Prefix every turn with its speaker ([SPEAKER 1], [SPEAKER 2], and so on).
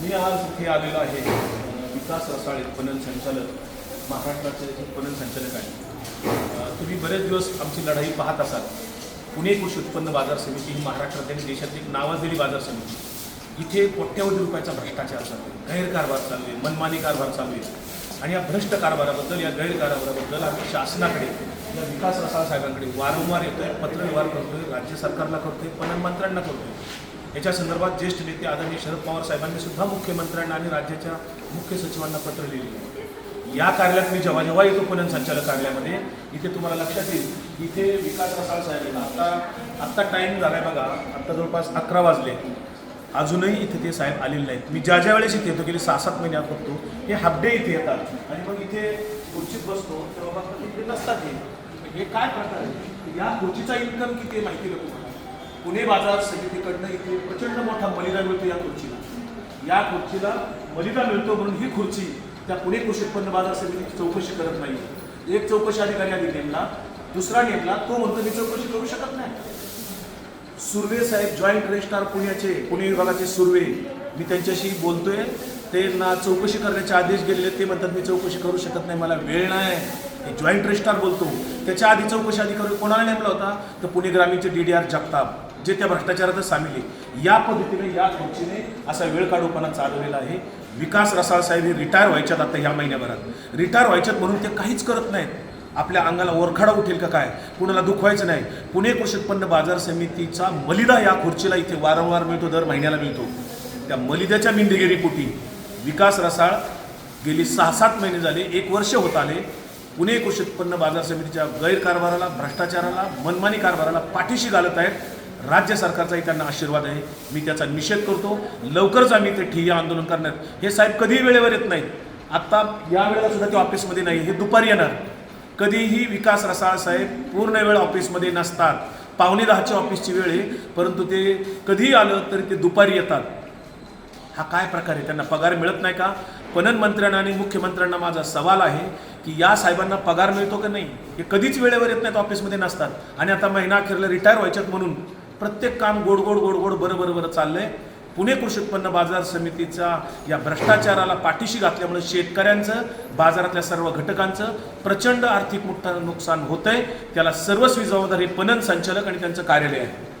[SPEAKER 1] मी आज इथे आलेलो आहे. विकास रसाळे पणन संचालक महाराष्ट्राचे पणन संचालक आहे तुम्ही बरेच दिवस आमची लढाई पाहत असाल. पुणे कृषी उत्पन्न बाजार समिती ही महाराष्ट्रात आणि देशातली एक नावाजलेली बाजार समिती. इथे कोट्यावधी रुपयाचा भ्रष्टाचार चालू आहे. गैरकारभार चालू आहे. मनमानी कारभार चालू आहे. आणि या भ्रष्ट कारभाराबद्दल या गैरकारभाराबद्दल आम्ही शासनाकडे या विकास रसाळ साहेबांकडे वारंवार येतोय पत्रव्यवहार करतोय राज्य सरकारला करतोय पणन मंत्र्यांना करतोय. याच्या संदर्भात ज्येष्ठ नेते आदरणीय शरद पवार साहेबांनी सुद्धा मुख्यमंत्र्यांना आणि राज्याच्या मुख्य सचिवांना पत्र लिहिले आहे. या कार्यालयात मी जेव्हा जेव्हा येतो पणन संचालक कार्यालयामध्ये इथे तुम्हाला लक्षात येईल इथे विकास रसाळ साहेब आत्ता आता आत्ता टाईम झालाय बघा आत्ता जवळपास अकरा वाजले. अजूनही इथे ते साहेब आलेले नाहीत. मी ज्या ज्या वेळेस इथे येतो गेले सहा सात महिन्यात बघतो हे हाफडे इथे येतात. आणि मग इथे खुर्चीत बसतो तेव्हा बघतो इथे नसतात हे काय प्रकार आहे? या खुर्चीचा इन्कम किती आहे माहिती आहे का तुम्हाला? पुणे बाजार समितीकडनं इथे प्रचंड मोठा मलिदा मिळतो या खुर्चीला. या खुर्चीला मलिदा मिळतो म्हणून ही खुर्ची त्या पुणे कृषी उत्पन्न बाजार समितीची चौकशी करत नाही. एक चौकशी अधिकारी आधी नेमला दुसरा नेमला तो म्हणतो मी चौकशी करू शकत नाही. सुर्वे साहेब जॉईंट रजिस्ट्रार पुण्याचे पुणे विभागाचे सुर्वे मी त्यांच्याशी बोलतोय. ते ना चौकशी करण्याचे आदेश गेलेले ते म्हणतात मी चौकशी करू शकत नाही मला वेळ नाही. हे जॉईंट रजिस्ट्रार बोलतो. त्याच्या आधी चौकशी अधिकारी कोणाला नेमला होता? तर पुणे ग्रामीणचे डी डी आर जगताप. जे त्या भ्रष्टाचारातच सामील आहे. या पद्धतीने या खुर्चीने असा वेळ काढूपणा चालवलेला आहे. विकास रसाळ साहेब हे रिटायर व्हायच्यात आता ह्या महिन्याभरात. रिटायर व्हायच्यात म्हणून ते काहीच करत नाहीत. आपल्या अंगाला ओरखाडा उठेल का काय? कुणाला दुखवायचं नाही. पुणे कृषी उत्पन्न बाजार समितीचा मलिदा या खुर्चीला इथे वारंवार मिळतो दर महिन्याला मिळतो. त्या मलिद्याच्या मिंदगिरीपोटी विकास रसाळ गेली सहा सात महिने झाले एक वर्ष होत आले. पुणे कृषी उत्पन्न बाजार समितीच्या गैरकारभाराला भ्रष्टाचाराला मनमानी कारभाराला पाठीशी घालत आहेत. राज्य सरकारचाही त्यांना आशीर्वाद आहे. मी त्याचा निषेध करतो. लवकरच आम्ही ते ठिय्या आंदोलन करणार. हे साहेब कधीही वेळेवर येत नाहीत. आत्ता या वेळेला सुद्धा ते ऑफिसमध्ये नाही. हे दुपारी येणार. कधीही विकास रसाळ साहेब पूर्ण वेळ ऑफिसमध्ये नसतात. पावणे दहाच्या ऑफिसची वेळ आहे परंतु ते कधीही आलं तरी ते दुपारी येतात. हा काय प्रकार आहे? त्यांना पगार मिळत नाही का? पणन मंत्र्यांना आणि मुख्यमंत्र्यांना माझा सवाल आहे की या साहेबांना पगार मिळतो का नाही? हे कधीच वेळेवर येत नाहीत ऑफिसमध्ये नसतात. आणि आता महिना अखेरला रिटायर व्हायच्यात म्हणून. प्रत्येक काम गोड गोड गोड गोड बरं बरं बरं चाललंय. पुणे कृषी उत्पन्न बाजार समितीचा या भ्रष्टाचाराला पाठीशी घातल्यामुळे शेतकऱ्यांचं बाजारातल्या सर्व घटकांचं प्रचंड आर्थिक मोठं नुकसान होतंय. त्याला सर्वस्वी जबाबदारी पणन संचालक आणि त्यांचं कार्यालय आहे.